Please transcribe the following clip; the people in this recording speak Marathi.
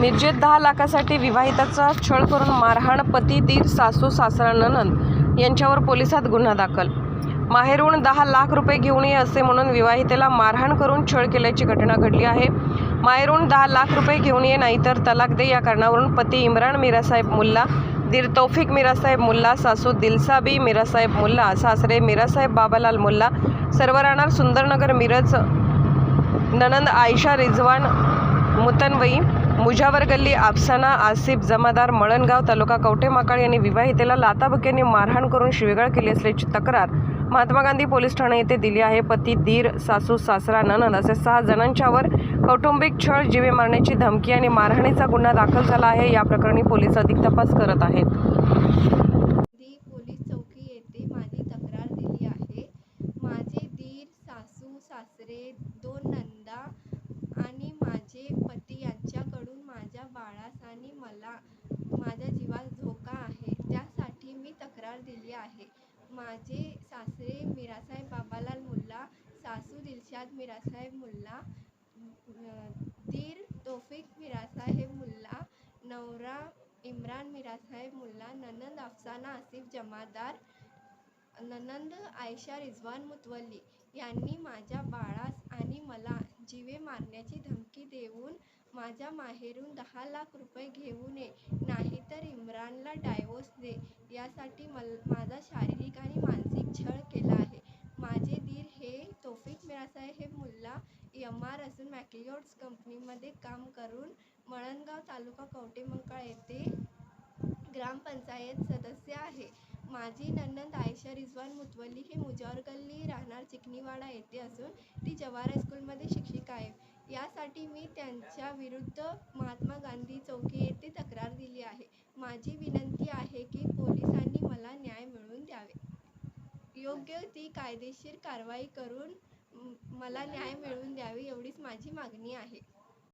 मिरजेत दहा लाखासाठी विवाहिताचा छळ करून मारहाण पती दीर सासू सासरा ननंद यांच्यावर पोलिसात गुन्हा दाखल. माहेरून दहा लाख रुपये घेऊन ये असे म्हणून विवाहितेला मारहाण करून छळ केल्याची घटना घडली आहे. माहेरून दहा लाख रुपये घेऊन ये नाहीतर तलाक दे या कारणावरून पती इम्रान मिरासाहेब मुल्ला दीर तौफिक मिरासाहेब मुल्ला सासू दिलसाबी मिरासाहेब मुल्ला सासरे मिरासाहेब बाबालाल मुल्ला सर्व राहणार सुंदरनगर मिरज ननंद आयशा रिझवान मुतनवई मुजावर गल्ली आफसाना आसिफ जमादार मळणगाव तालुका कवठेमाकाळ यांनी विवाहितेला लाताबुक्यांनी मारहाण करून शिवेगाळ केली असल्याची तक्रार महात्मा गांधी पोलीस ठाणे येथे दिली आहे. पती धीर सासू सासरा ननद असे सहा जणांच्यावर कौटुंबिक छळ जीवे मारण्याची धमकी आणि मारहाणीचा गुन्हा दाखल झाला आहे. या प्रकरणी पोलीस अधिक तपास करत आहेत. पोलीस चौकी येथे माझी तक्रार दिली आहे. सासू सासरे दोन नंदा आणि माझे पती यांच्याकडून माझ्या बाळास आणि मला माझ्या जीवास धोका आहे त्यासाठी मी तक्रार दिली आहे. माझे सासरे मिरासाहेब बाबालाल मुल्ला सासू दिलशाद मिरासाहेब मुल्ला दीर तोफिक मिरासाहेब मुल्ला नवरा इम्रान मिरासाहेब मुल्ला ननंद अफसाना आसिफ जमादार ननंद आयशा रिझवान मुतवल्ली यांनी माझ्या बाळा मारण्याची धमकी देऊन माझ्या माहेरून दहा लाख रुपये घेऊन ये नाहीतर इम्रानला डायवोर्स दे. यासाठी मल माझा शारीरिक आणि मानसिक छळ केला आहे. माझे दीर हे तोफिक तौफिक मिरासाहेब मुल्ला एम आर असून मॅक्लिओड्स कंपनीमध्ये काम करून मळणगाव तालुका कवटेमंकाळ येथे ग्रामपंचायत सदस्य आहे. माझी ननंद आयशा रिझवान मुतवली ही मुजॉर गल्ली राहणार चिकनीवाडा येथे असून ती जवाहर हायस्कूलमध्ये शिक्षिका आहे. यासाठी मी त्यांच्या विरुद्ध महात्मा गांधी चौकी येथे तक्रार दिली आहे. माझी विनंती आहे की पोलिसांनी मला न्याय मिळवून द्यावे. योग्य ती कायदेशीर कारवाई करून मला न्याय मिळवून द्यावी एवढीच माझी मागणी आहे.